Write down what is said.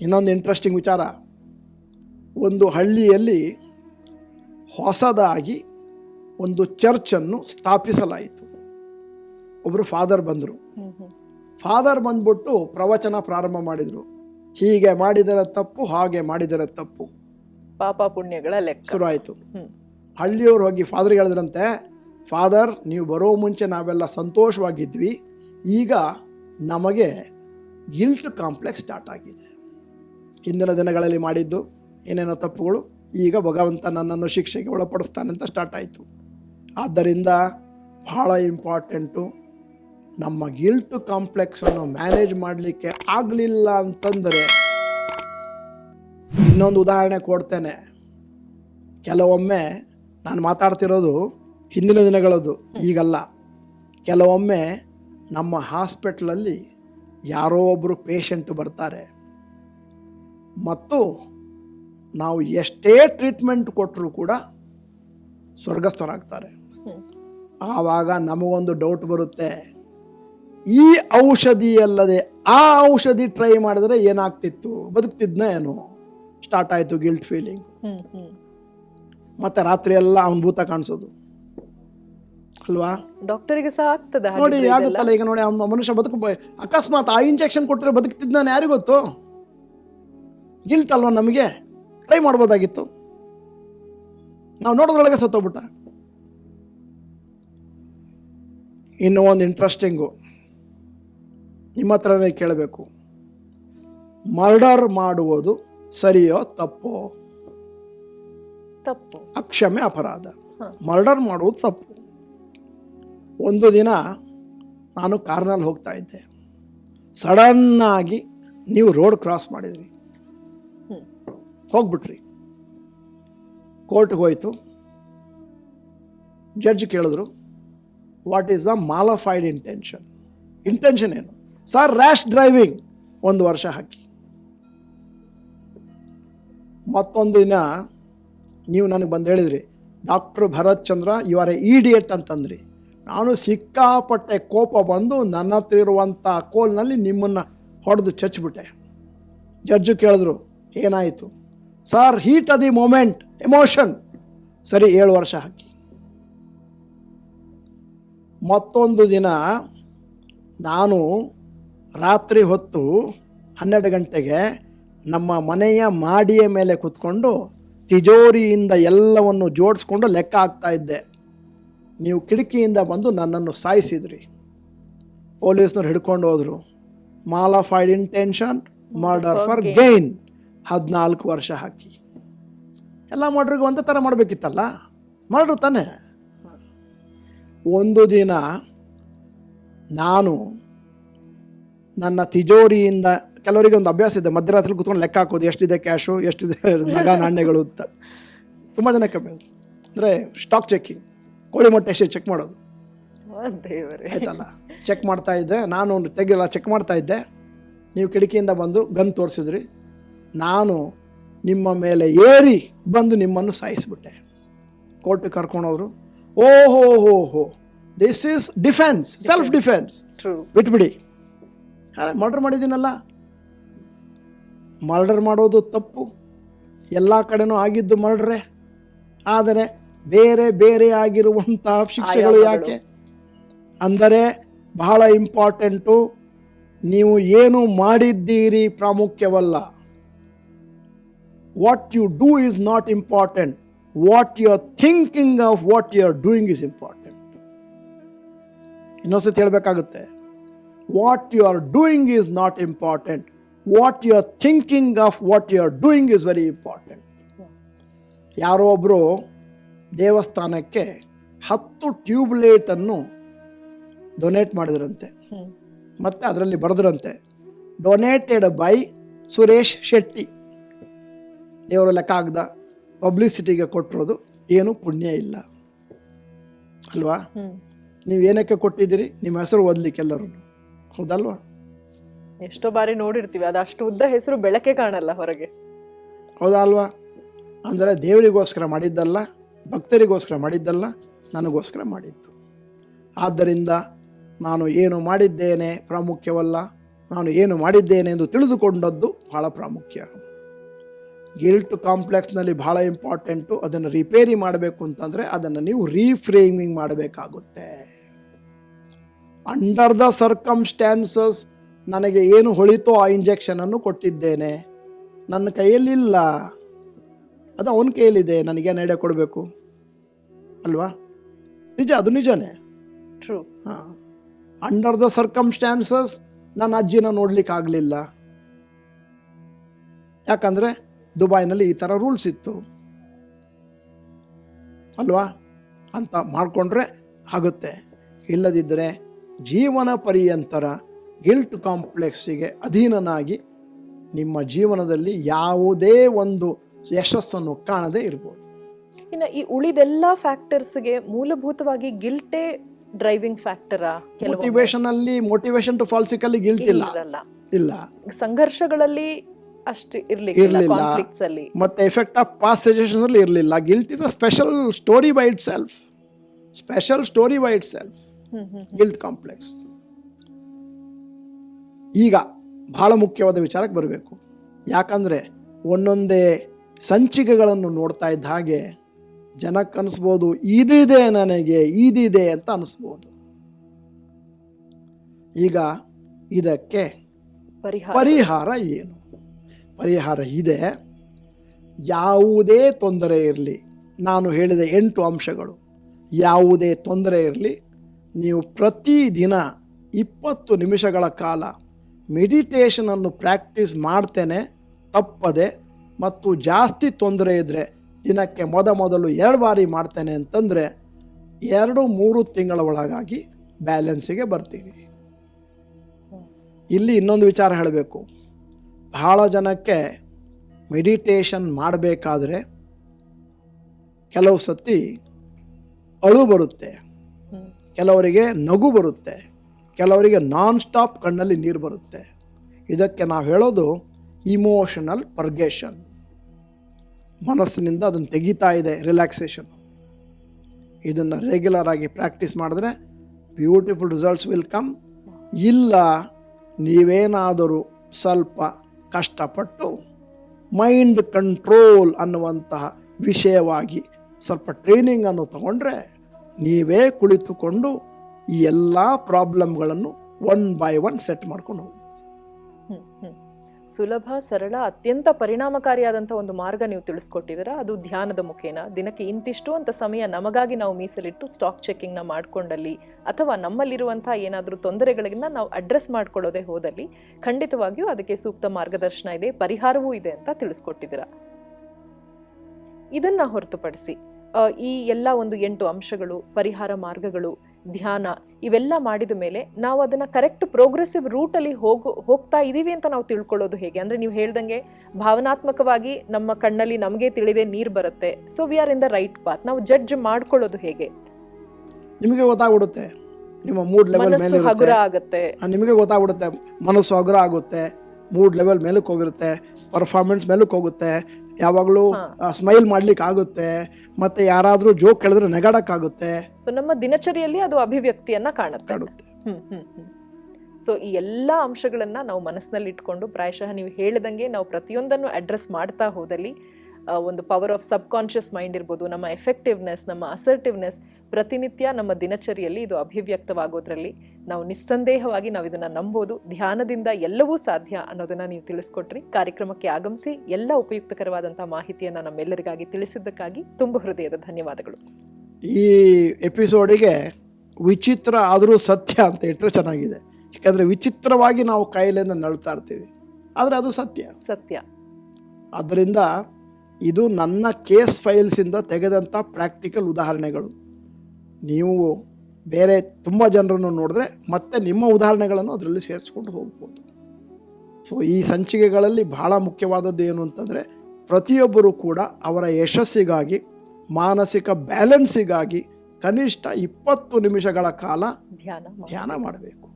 ಇನ್ನೊಂದು ಇಂಟ್ರೆಸ್ಟಿಂಗ್ ವಿಚಾರ. ಒಂದು ಹಳ್ಳಿಯಲ್ಲಿ ಹೊಸದಾಗಿ ಒಂದು ಚರ್ಚನ್ನು ಸ್ಥಾಪಿಸಲಾಯಿತು. ಒಬ್ಬರು ಫಾದರ್ ಬಂದರು. ಫಾದರ್ ಬಂದ್ಬಿಟ್ಟು ಪ್ರವಚನ ಪ್ರಾರಂಭ ಮಾಡಿದರು. ಹೀಗೆ ಮಾಡಿದರೆ ತಪ್ಪು ಹಾಗೆ ಮಾಡಿದರೆ ತಪ್ಪು. ಪಾಪ ಪುಣ್ಯಗಳ ಲೆಕ್ಕ. ಶುರು ಆಯಿತು ಹಳ್ಳಿಯವ್ರು ಹೋಗಿ ಫಾದರ್ ಹೇಳಿದ್ರಂತೆ ಫಾದರ್ ನೀವು ಬರೋ ಮುಂಚೆ ನಾವೆಲ್ಲ ಸಂತೋಷವಾಗಿದ್ವಿ. ಈಗ ನಮಗೆ ಗಿಲ್ಟ್ ಕಾಂಪ್ಲೆಕ್ಸ್ ಸ್ಟಾರ್ಟ್ ಆಗಿದೆ. ಹಿಂದಿನ ದಿನಗಳಲ್ಲಿ ಮಾಡಿದ್ದು ಏನೇನೋ ತಪ್ಪುಗಳು, ಈಗ ಭಗವಂತ ನನ್ನನ್ನು ಶಿಕ್ಷೆಗೆ ಒಳಪಡಿಸ್ತಾನೆ ಅಂತ ಸ್ಟಾರ್ಟ್ ಆಯಿತು. ಆದ್ದರಿಂದ ಬಹಳ ಇಂಪಾರ್ಟೆಂಟು ನಮ್ಮ ಗಿಲ್ಟ್ ಕಾಂಪ್ಲೆಕ್ಸನ್ನು ಮ್ಯಾನೇಜ್ ಮಾಡಲಿಕ್ಕೆ ಆಗಲಿಲ್ಲ ಅಂತಂದರೆ ಇನ್ನೊಂದು ಉದಾಹರಣೆ ಕೊಡ್ತೇನೆ. ಕೆಲವೊಮ್ಮೆ ನಾನು ಮಾತಾಡ್ತಿರೋದು ಹಿಂದಿನ ದಿನಗಳದ್ದು, ಈಗಲ್ಲ. ಕೆಲವೊಮ್ಮೆ ನಮ್ಮ ಹಾಸ್ಪಿಟ್ಲಲ್ಲಿ ಯಾರೋ ಒಬ್ಬರು ಪೇಷಂಟ್ ಬರ್ತಾರೆ. ಮತ್ತು ನಾವು ಎಷ್ಟೇ ಟ್ರೀಟ್ಮೆಂಟ್ ಕೊಟ್ಟರೂ ಕೂಡ ಸ್ವರ್ಗಸ್ಥರಾಗ್ತಾರೆ. ಆವಾಗ ನಮಗೊಂದು ಡೌಟ್ ಬರುತ್ತೆ. ಈ ಔಷಧಿ ಅಲ್ಲದೆ ಆ ಔಷಧಿ ಟ್ರೈ ಮಾಡಿದ್ರೆ ಏನಾಗ್ತಿತ್ತು? ಬದುಕ್ತಿದ್ನ ಏನು? ಸ್ಟಾರ್ಟ್ ಆಯಿತು ಗಿಲ್ಟ್ ಫೀಲಿಂಗ್ ಮತ್ತೆ ರಾತ್ರಿ ಎಲ್ಲ ಅವನ ಭೂತ ಕಾಣಿಸೋದು. ಅಲ್ವಾ? ಡಾಕ್ಟರಿಗೆ ಸಹ ಆಗ್ತದೆ ನೋಡಿ ಆಗುತ್ತಲ್ಲ ಈಗ ನೋಡಿ ಅವ್ನ ಮನುಷ್ಯ ಬದುಕು ಅಕಸ್ಮಾತ್ ಆ ಇಂಜೆಕ್ಷನ್ ಕೊಟ್ಟರೆ ಬದುಕ್ತಿದ್ನ ಯಾರಿಗೂ ಗೊತ್ತು ಗಿಲ್ಟ್ ನಮಗೆ? ಟ್ರೈ ಮಾಡ್ಬೋದಾಗಿತ್ತು. ನಾವು ನೋಡೋದ್ರೊಳಗೆ ಸತ್ತೋಗ್ಬಿಟ್ಟ. ಇನ್ನೂ ಒಂದು ಇಂಟ್ರೆಸ್ಟಿಂಗು ನಿಮ್ಮ ಹತ್ರನೇ ಕೇಳಬೇಕು. ಮರ್ಡರ್ ಮಾಡುವುದು ಸರಿಯೋ ತಪ್ಪೋ? ತಪ್ಪು. ಅಕ್ಷಮೆ ಅಪರಾಧ. ಮರ್ಡರ್ ಮಾಡುವುದು ತಪ್ಪು. ಒಂದು ದಿನ ನಾನು ಕಾರ್ನಲ್ಲಿ ಹೋಗ್ತಾ ಇದ್ದೆ. ಸಡನ್ನಾಗಿ ನೀವು ರೋಡ್ ಕ್ರಾಸ್ ಮಾಡಿದ್ರಿ. ಹೋಗ್ಬಿಟ್ರಿ. ಕೋರ್ಟ್ಗೆ ಹೋಯಿತು. ಜಡ್ಜ್ ಕೇಳಿದ್ರು what is the malafide intention intention ಏನು? ಸರ್ ರ್ಯಾಶ್ ಡ್ರೈವಿಂಗ್ ಒಂದು ವರ್ಷ ಹಾಕಿ. ಮತ್ತೊಂದು ದಿನ ನೀವು ನನಗೆ ಬಂದು ಹೇಳಿದ್ರಿ doctor Bharath Chandra you are a idiot ಅಂತಂದ್ರಿ. ನಾನು ಸಿಕ್ಕಾಪಟ್ಟೆ ಕೋಪ ಬಂದು ನನ್ನ ಹತ್ರ ಇರುವಂಥ ಕೋಲ್ನಲ್ಲಿ ನಿಮ್ಮನ್ನು ಹೊಡೆದು ಚಚ್ಬಿಟ್ಟೆ ಜಡ್ಜು ಕೇಳಿದ್ರು, ಏನಾಯಿತು? Sir heat of the moment emotion ಸರಿ ಏಳು ವರ್ಷ ಹಾಕಿ. ಮತ್ತೊಂದು ದಿನ ನಾನು ರಾತ್ರಿ ಹೊತ್ತು ಹನ್ನೆರಡು ಗಂಟೆಗೆ ನಮ್ಮ ಮನೆಯ ಮಾಡಿಯ ಮೇಲೆ ಕೂತ್ಕೊಂಡು ತಿಜೋರಿಯಿಂದ ಎಲ್ಲವನ್ನು ಜೋಡಿಸ್ಕೊಂಡು ಲೆಕ್ಕ ಆಗ್ತಾ ಇದ್ದೆ. ನೀವು ಕಿಟಕಿಯಿಂದ ಬಂದು ನನ್ನನ್ನು ಸಾಯಿಸಿದ್ರಿ. ಪೊಲೀಸ್ನವ್ರು ಹಿಡ್ಕೊಂಡು ಹೋದರು. Malafide intention murder for gain ಹದಿನಾಲ್ಕು ವರ್ಷ ಹಾಕಿ. ಎಲ್ಲ ಮಾಡ್ರಿಗೂ ಒಂದೇ ಥರ ಮಾಡಬೇಕಿತ್ತಲ್ಲ? ಮಾಡ್ರು ತಾನೆ. ಒಂದು ದಿನ ನಾನು ನನ್ನ ತಿಜೋರಿಯಿಂದ ಕೆಲವರಿಗೆ ಒಂದು ಅಭ್ಯಾಸ ಇದೆ ಮಧ್ಯರಾತ್ರಿ ಕುತ್ಕೊಂಡು ಲೆಕ್ಕ ಹಾಕೋದು ಎಷ್ಟಿದೆ ಕ್ಯಾಶು ಎಷ್ಟಿದೆ ಮಗ ನಾಣ್ಯಗಳು ಅಂತ. ತುಂಬ ಜನಕ್ಕೆ ಅಭ್ಯಾಸ. ಅಂದರೆ ಸ್ಟಾಕ್ ಚೆಕ್ಕಿಂಗ್ ಕೋಳಿ ಮೊಟ್ಟೆ ಎಷ್ಟೇ ಚೆಕ್ ಮಾಡೋದು. ಆಯ್ತಲ್ಲ? ಚೆಕ್ ಮಾಡ್ತಾ ಇದ್ದೆ ನಾನು ತೆಗೆಲ್ಲ ಚೆಕ್ ಮಾಡ್ತಾ ಇದ್ದೆ. ನೀವು ಕಿಟಕಿಯಿಂದ ಬಂದು ಗನ್ ತೋರಿಸಿದ್ರಿ. ನಾನು ನಿಮ್ಮ ಮೇಲೆ ಏರಿ ಬಂದು ನಿಮ್ಮನ್ನು ಸಾಯಿಸಿಬಿಟ್ಟೆ. ಕೋರ್ಟ್ ಕರ್ಕೊಂಡೋದ್ರು ಓಹೋ ಹೋ ಹೋ this is defence self defence ಬಿಟ್ಬಿಡಿ. ಮರ್ಡರ್ ಮಾಡಿದ್ದೀನಲ್ಲ? ಮರ್ಡರ್ ಮಾಡೋದು ತಪ್ಪು. ಎಲ್ಲ ಕಡೆನೂ ಆಗಿದ್ದು ಮರ್ಡ್ರೆ. ಆದರೆ ಬೇರೆ ಬೇರೆ ಆಗಿರುವಂತಹ ಶಿಕ್ಷೆಗಳು ಯಾಕೆ? ಅಂದರೆ ಬಹಳ ಇಂಪಾರ್ಟೆಂಟು ನೀವು ಏನು ಮಾಡಿದ್ದೀರಿ ಪ್ರಾಮುಖ್ಯವಲ್ಲ. What you do is not important what you are thinking of what you are doing is important ಇನ್ನೊಂದ್ಸತಿ ಹೇಳಬೇಕಾಗುತ್ತೆ. What you are doing is not important what you are thinking of what you are doing is very important ಯಾರೋ ಒಬ್ಬರು ದೇವಸ್ಥಾನಕ್ಕೆ ಹತ್ತು ಟ್ಯೂಬ್ಲೈಟನ್ನು donate ಮಾಡಿದ್ರಂತೆ. ಮತ್ತು ಅದರಲ್ಲಿ ಬರೆದ್ರಂತೆ. ಡೊನೇಟೆಡ್ ಬೈ ಸುರೇಶ್ ಶೆಟ್ಟಿ ದೇವರು ಲೆಕ್ಕ ಆಗ್ದ ಪಬ್ಲಿಸಿಟಿಗೆ ಕೊಟ್ಟಿರೋದು ಏನು ಪುಣ್ಯ ಇಲ್ಲ. ಅಲ್ವಾ? ನೀವು ಏನಕ್ಕೆ ಕೊಟ್ಟಿದ್ದೀರಿ? ನಿಮ್ಮ ಹೆಸರು ಓದ್ಲಿಕ್ಕೆ ಎಲ್ಲರೂ. ಹೌದಲ್ವಾ? ಎಷ್ಟೋ ಬಾರಿ ನೋಡಿರ್ತೀವಿ ಅದು ಅಷ್ಟು ಉದ್ದ ಹೆಸರು ಬೆಳಕೆ ಕಾಣಲ್ಲ ಹೊರಗೆ. ಹೌದಾ ಅಲ್ವಾ ಅಂದರೆ ದೇವರಿಗೋಸ್ಕರ ಮಾಡಿದ್ದಲ್ಲ ಭಕ್ತರಿಗೋಸ್ಕರ ಮಾಡಿದ್ದಲ್ಲ ನನಗೋಸ್ಕರ ಮಾಡಿದ್ದು. ಆದ್ದರಿಂದ ನಾನು ಏನು ಮಾಡಿದ್ದೇನೆ ಪ್ರಾಮುಖ್ಯವಲ್ಲ ನಾನು ಏನು ಮಾಡಿದ್ದೇನೆ ಎಂದು ತಿಳಿದುಕೊಂಡದ್ದು ಬಹಳ ಪ್ರಾಮುಖ್ಯ. ಗಿಲ್ಟ್ ಕಾಂಪ್ಲೆಕ್ಸ್ನಲ್ಲಿ ಬಹಳ ಇಂಪಾರ್ಟೆಂಟು ಅದನ್ನು ರಿಪೇರಿ ಮಾಡಬೇಕು ಅಂತಂದರೆ ಅದನ್ನು ನೀವು ರೀಫ್ರೇಮಿಂಗ್ ಮಾಡಬೇಕಾಗುತ್ತೆ. ಅಂಡರ್ ದ ಸರ್ಕಮ್ಸ್ಟ್ಯಾನ್ಸಸ್ ನನಗೆ ಏನು ಹೊಳಿತೋ ಆ ಇಂಜೆಕ್ಷನನ್ನು ಕೊಟ್ಟಿದ್ದೇನೆ. ನನ್ನ ಕೈಯಲ್ಲಿಲ್ಲ. ಅದು ಅವನ ಕೈಯಲ್ಲಿದೆ ನನಗೆ ನಡೆ ಕೊಡಬೇಕು? ಅಲ್ವಾ? ನಿಜ ಅದು ನಿಜನೇ? ಟ್ರೂ ಹಾಂ. ಅಂಡರ್ ದ ಸರ್ಕಮ್ಸ್ಟ್ಯಾನ್ಸಸ್ ನನ್ನ ಅಜ್ಜಿನ ನೋಡ್ಲಿಕ್ಕೆ ಆಗಲಿಲ್ಲ ಯಾಕಂದರೆ ದುಬೈನಲ್ಲಿ ಈ ಥರ ರೂಲ್ಸ್ ಇತ್ತು. ಅಲ್ವಾ? ಅಂತ ಮಾಡಿಕೊಂಡ್ರೆ ಆಗುತ್ತೆ. ಇಲ್ಲದಿದ್ದರೆ ಜೀವನ ಪರ್ಯಂತರ ಗಿಲ್ಟ್ ಕಾಂಪ್ಲೆಕ್ಸಿಗೆ ಅಧೀನನಾಗಿ ನಿಮ್ಮ ಜೀವನದಲ್ಲಿ ಯಾವುದೇ ಒಂದು ಯಶಸ್ಸನ್ನು ಕಾಣದೇ ಇರ್ಬೋದು. ಇನ್ನು ಈ ಉಳಿದೆಲ್ಲ ಫ್ಯಾಕ್ಟರ್ಸ್ಗೆ ಮೂಲಭೂತವಾಗಿ ಗಿಲ್ಟೇ ಡ್ರೈವಿಂಗ್ ಫ್ಯಾಕ್ಟರಾ ಮೋಟಿವೇಶನ್ ಅಲ್ಲಿ ಮೋಟಿವೇಶನ್ ಟು ಫಾಲ್ಸಿಕಲ್ಲಿ ಗಿಲ್ಟ್ ಇಲ್ಲ. ಇಲ್ಲ. ಸಂಘರ್ಷಗಳಲ್ಲಿ ಅಷ್ಟು ಇರಲಿಲ್ಲ. ಅಲ್ಲಿ. ಮತ್ತೆ ಎಫೆಕ್ಟ್ ಆಫ್ ಪಾಸ್ ಸಜೆಷನ್ಸಲ್ಲಿ ಇರಲಿಲ್ಲ. Guilt is a special story by itself special story by itself guilt complex ಈಗ ಬಹಳ ಮುಖ್ಯವಾದ ವಿಚಾರಕ್ಕೆ ಬರಬೇಕು. ಯಾಕಂದರೆ ಒಂದೊಂದೇ ಸಂಚಿಕೆಗಳನ್ನು ನೋಡ್ತಾ ಇದ್ದ ಹಾಗೆ ಜನಕ್ಕೆ ಅನಿಸ್ಬೋದು ಇದಿದೆ ನನಗೆ ಇದಿದೆ ಅಂತ ಅನಿಸ್ಬೋದು. ಈಗ ಇದಕ್ಕೆ ಪರಿಹಾರ ಏನು? ಪರಿಹಾರ ಇದೆ. ಯಾವುದೇ ತೊಂದರೆ ಇರಲಿ, ನಾನು ಹೇಳಿದ ಎಂಟು ಅಂಶಗಳು. ಯಾವುದೇ ತೊಂದರೆ ಇರಲಿ, ನೀವು ಪ್ರತಿದಿನ ಇಪ್ಪತ್ತು ನಿಮಿಷಗಳ ಕಾಲ ಮೆಡಿಟೇಷನನ್ನು ಪ್ರಾಕ್ಟೀಸ್ ಮಾಡ್ತೇನೆ, ತಪ್ಪದೆ ಮತ್ತು ಜಾಸ್ತಿ ತೊಂದರೆ ಇದ್ದರೆ ದಿನಕ್ಕೆ ಮೊದ ಮೊದಲು ಎರಡು ಬಾರಿ ಮಾಡ್ತೇನೆ ಅಂತಂದರೆ ಎರಡು ಮೂರು ತಿಂಗಳ ಒಳಗಾಗಿ ಬ್ಯಾಲೆನ್ಸಿಗೆ ಬರ್ತೀರಿ ಇಲ್ಲಿ ಇನ್ನೊಂದು ವಿಚಾರ ಹೇಳಬೇಕು. ಬಹಳ ಜನಕ್ಕೆ ಮೆಡಿಟೇಷನ್ ಮಾಡಬೇಕಾದ್ರೆ ಕೆಲವು ಸತಿ ಅಳು ಬರುತ್ತೆ. ಕೆಲವರಿಗೆ ನಗು ಬರುತ್ತೆ. ಕೆಲವರಿಗೆ ನಾನ್ ಸ್ಟಾಪ್ ಕಣ್ಣಲ್ಲಿ ನೀರು ಬರುತ್ತೆ. ಇದಕ್ಕೆ ನಾವು ಹೇಳೋದು ಇಮೋಷನಲ್ ಪರ್ಗೇಷನ್ ಮನಸ್ಸಿನಿಂದ ಅದನ್ನು ತೆಗಿತಾ ಇದೆ ರಿಲ್ಯಾಕ್ಸೇಷನ್ ಇದನ್ನು ರೆಗ್ಯುಲರ್ ಆಗಿ ಪ್ರಾಕ್ಟೀಸ್ ಮಾಡಿದ್ರೆ ಬ್ಯೂಟಿಫುಲ್ ರಿಸಲ್ಟ್ಸ್ ವಿಲ್ ಕಮ್ ಇಲ್ಲ ನೀವೇನಾದರೂ ಸ್ವಲ್ಪ ಕಷ್ಟಪಟ್ಟು ಮೈಂಡ್ ಕಂಟ್ರೋಲ್ ಅನ್ನುವಂತಹ ವಿಷಯವಾಗಿ ಸ್ವಲ್ಪ ಟ್ರೈನಿಂಗನ್ನು ತಗೊಂಡ್ರೆ ನೀವೇ ಕುಳಿತುಕೊಂಡು ಈ ಎಲ್ಲ ಪ್ರಾಬ್ಲಮ್ಗಳನ್ನು ಒನ್ ಬೈ ಒನ್ ಸೆಟ್ ಮಾಡ್ಕೊಂಡು ಹೋಗ್ಬೋದು. ಸುಲಭ, ಸರಳ, ಅತ್ಯಂತ ಪರಿಣಾಮಕಾರಿಯಾದಂಥ ಒಂದು ಮಾರ್ಗ ನೀವು ತಿಳಿಸ್ಕೊಟ್ಟಿದ್ದೀರ. ಅದು ಧ್ಯಾನದ ಮುಖೇನ. ದಿನಕ್ಕೆ ಇಂತಿಷ್ಟು ಅಂತ ಸಮಯ ನಮಗಾಗಿ ನಾವು ಮೀಸಲಿಟ್ಟು ಸ್ಟಾಕ್ ಚೆಕ್ಕಿಂಗ್ನ ಮಾಡ್ಕೊಂಡಲ್ಲಿ ಅಥವಾ ನಮ್ಮಲ್ಲಿರುವಂಥ ಏನಾದರೂ ತೊಂದರೆಗಳನ್ನ ನಾವು ಅಡ್ರೆಸ್ ಮಾಡ್ಕೊಳ್ಳೋದೇ ಹೋದಲ್ಲಿ ಖಂಡಿತವಾಗಿಯೂ ಅದಕ್ಕೆ ಸೂಕ್ತ ಮಾರ್ಗದರ್ಶನ ಇದೆ, ಪರಿಹಾರವೂ ಇದೆ ಅಂತ ತಿಳಿಸ್ಕೊಟ್ಟಿದ್ದೀರ. ಇದನ್ನು ಹೊರತುಪಡಿಸಿ ಈ ಎಲ್ಲ ಒಂದು ಎಂಟು ಅಂಶಗಳು, ಪರಿಹಾರ ಮಾರ್ಗಗಳು ಧ್ಯಾನ ಇವೆಲ್ಲ ಮಾಡಿದ ಮೇಲೆ ನಾವು ಅದನ್ನ ಕರೆಕ್ಟ್ ಪ್ರೋಗ್ರೆಸಿವ್ ರೂಟಲ್ಲಿ ಹೋಗು ಹೋಗ್ತಾ ಇದ್ದೀವಿ ಅಂತ ನಾವು ತಿಳ್ಕೊಳ್ಳೋದು ಹೇಗೆ? ಅಂದ್ರೆ ನೀವು ಹೇಳ್ದಂಗೆ ಭಾವನಾತ್ಮಕವಾಗಿ ನಮ್ಮ ಕಣ್ಣಲ್ಲಿ ನಮಗೆ ತಿಳಿದೇ ನೀರು ಬರುತ್ತೆ. So we are in the right path ನಾವು ಜಡ್ಜ್ ಮಾಡ್ಕೊಳ್ಳೋದು ಹೇಗೆ? ನಿಮಗೆ ಗೊತ್ತಾಗ್ಬಿಡುತ್ತೆ. ನಿಮ್ಮ ಮೂಡ್ ಲೆವೆಲ್ ಮೇಲೆ ಹಗುರ ಆಗುತ್ತೆ. ಆಗತ್ತೆ ನಿಮಗೆ ಗೊತ್ತಾಗ್ಬಿಡುತ್ತೆ. ಮನಸ್ಸು ಹಗುರ ಆಗುತ್ತೆ. ಮೂಡ್ ಲೆವೆಲ್ ಮೇಲಕ್ಕೆ ಹೋಗಿರುತ್ತೆ. ಪರ್ಫಾರ್ಮೆನ್ಸ್ ಮೇಲಕ್ಕೆ ಹೋಗುತ್ತೆ. ಯಾವಾಗಲೂ ಸ್ಮೈಲ್ ಮಾಡ್ಲಿಕ್ಕೆ ಆಗುತ್ತೆ ಮತ್ತೆ ಯಾರಾದರೂ ಜೋಕ್ ಕೇಳಿದ್ರೆ ನೆಗಾಡಕ್ಕಾಗುತ್ತೆ. ಸೊ ನಮ್ಮ ದಿನಚರಿಯಲ್ಲಿ ಅದು ಅಭಿವ್ಯಕ್ತಿಯನ್ನ ಕಾಣುತ್ತೆ. ಹ್ಮ್ ಹ್ಮ್ ಹ್ಮ್. ಸೊ ಈ ಎಲ್ಲ ಅಂಶಗಳನ್ನ ನಾವು ಮನಸ್ಸಿನಲ್ಲಿ ಇಟ್ಕೊಂಡು ಪ್ರಾಯಶಃ ನೀವು ಹೇಳಿದಂಗೆ ನಾವು ಪ್ರತಿಯೊಂದನ್ನು ಅಡ್ರೆಸ್ ಮಾಡ್ತಾ ಹೋದಲ್ಲಿ ಒಂದು power of subconscious mind ಇರ್ಬೋದು ನಮ್ಮ ಎಫೆಕ್ಟಿವ್ನೆಸ್ ನಮ್ಮ ಅಸರ್ಟಿವ್ನೆಸ್ ಪ್ರತಿನಿತ್ಯ ನಮ್ಮ ದಿನಚರಿಯಲ್ಲಿ ಇದು ಅಭಿವ್ಯಕ್ತವಾಗೋದ್ರಲ್ಲಿ ನಾವು ನಿಸ್ಸಂದೇಹವಾಗಿ ನಾವು ಇದನ್ನು ನಂಬೋದು ಧ್ಯಾನದಿಂದ ಎಲ್ಲವೂ ಸಾಧ್ಯ ಅನ್ನೋದನ್ನು ನೀವು ತಿಳಿಸ್ಕೊಟ್ರಿ. ಕಾರ್ಯಕ್ರಮಕ್ಕೆ ಆಗಮಿಸಿ ಎಲ್ಲ ಉಪಯುಕ್ತಕರವಾದಂಥ ಮಾಹಿತಿಯನ್ನು ನಮ್ಮೆಲ್ಲರಿಗಾಗಿ ತಿಳಿಸಿದ್ದಕ್ಕಾಗಿ ತುಂಬ ಹೃದಯದ ಧನ್ಯವಾದಗಳು. ಈ ಎಪಿಸೋಡಿಗೆ ವಿಚಿತ್ರ ಆದರೂ ಸತ್ಯ ಅಂತ ಇಟ್ಟರೆ ಚೆನ್ನಾಗಿದೆ. ಯಾಕಂದರೆ ವಿಚಿತ್ರವಾಗಿ ನಾವು ಕಾಯಿಲೆಯನ್ನು ನಳ್ತಾ ಇರ್ತೀವಿ. ಆದರೆ ಅದು ಸತ್ಯ. ಸತ್ಯ. ಆದ್ದರಿಂದ ಇದು ನನ್ನ ಕೇಸ್ ಫೈಲ್ಸಿಂದ ತೆಗೆದಂಥ ಪ್ರಾಕ್ಟಿಕಲ್ ಉದಾಹರಣೆಗಳು. ನೀವು ಬೇರೆ ತುಂಬ ಜನರನ್ನು ನೋಡಿದ್ರೆ ಮತ್ತೆ ನಿಮ್ಮ ಉದಾಹರಣೆಗಳನ್ನು ಅದರಲ್ಲಿ ಸೇರಿಸ್ಕೊಂಡು ಹೋಗ್ಬೋದು. ಸೊ ಈ ಸಂಚಿಕೆಗಳಲ್ಲಿ ಬಹಳ ಮುಖ್ಯವಾದದ್ದು ಏನು ಅಂತಂದರೆ ಪ್ರತಿಯೊಬ್ಬರೂ ಕೂಡ ಅವರ ಯಶಸ್ಸಿಗಾಗಿ ಮಾನಸಿಕ ಬ್ಯಾಲೆನ್ಸಿಗಾಗಿ ಕನಿಷ್ಠ ಇಪ್ಪತ್ತು ನಿಮಿಷಗಳ ಕಾಲ ಧ್ಯಾನ ಧ್ಯಾನ ಮಾಡಬೇಕು.